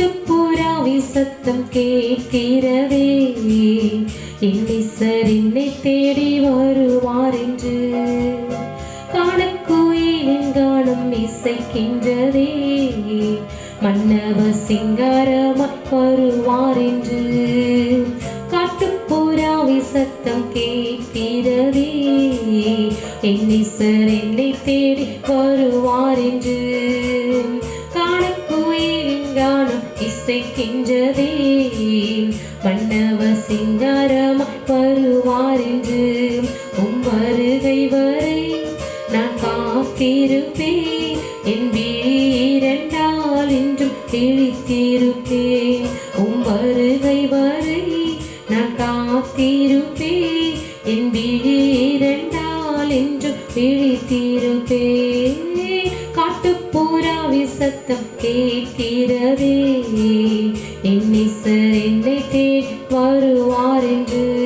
காட்டுப்புறாவி சத்தம் கேட்கிறதே. இன்னிசர் என்னை தேடி வருவார் என்று காணக்குயிலின் காணும் இசைக்கின்றதே. மன்னவ சிங்காரமாய் வருவார் என்று காட்டுப்புறாவி சத்தம் கேட்கிறதே. என்னை என்னிசர் என்னை தேடி வருவார் என்று காணக்குயிலின் காணும் இசைக்கின்றதே. மன்னவ சிங்காரமாய் வருவார் என்று உம் வருகை வரை நான் காத்திருப்பேன். என் வீரண்டால் என்றும் கிழித்திருப்பேன் உம் வருகை வரை நான் காத்திருப்பேன். என் வீரண்டால் என்றும் விழித்திருப்பேன் கண்டதே என்னை சார் என்னை தேடி வருவார் என்று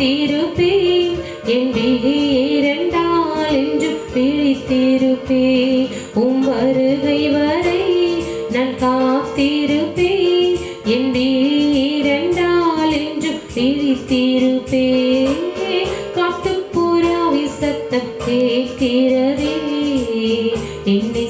காத்திருப்பேன் என் விழி இரண்டால் என்று விழித்திருப்பேன் உம் வருகை வரை நான் காத்திருப்பேன். என் விழி இரண்டால் என்று விழித்திருப்பேன் காட்டுப்புறாவி சத்தம் கேட்கிறதே. என்னை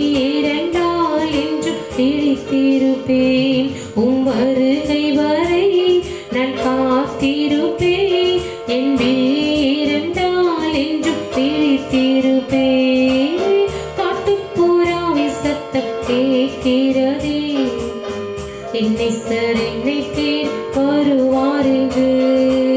இரண்டால் என்று பிடித்திருப்பேன் உம் வருகை வரை நான் காத்திருப்பேன். என் விழி இரண்டால் என்றும் விழித்திருப்பேன் காட்டுப்புறாவி சத்தம் கேட்கிறதே. என்னை சார் என்னை தேடி என்று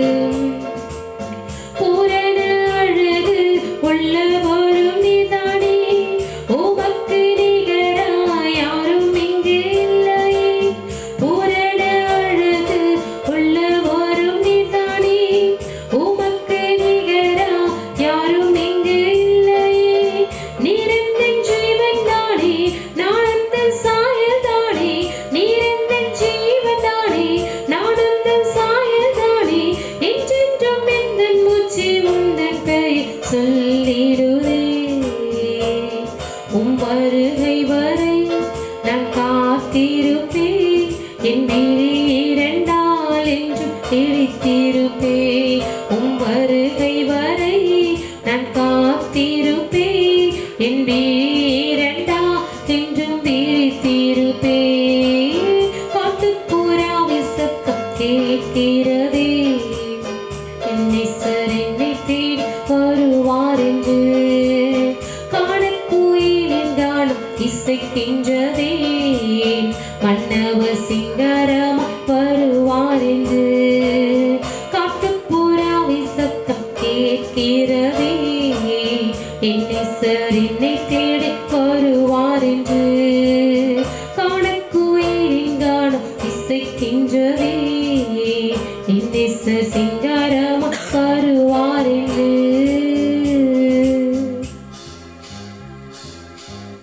இரு இரண்டால் என்று திழித்திருப்பே உம் வருகை வரை நான் காத்திருப்பே. என் இரண்டா என்றும் திழித்திருப்பே காட்டு பூராவி சத்தம் கேட்கிறதே. என்னை சரி மன்ன என்னை சார் என்னை தேடி வருவார் என்று கணக்குயிரின் காணம் இசைக்கின்றவே என்னை சார்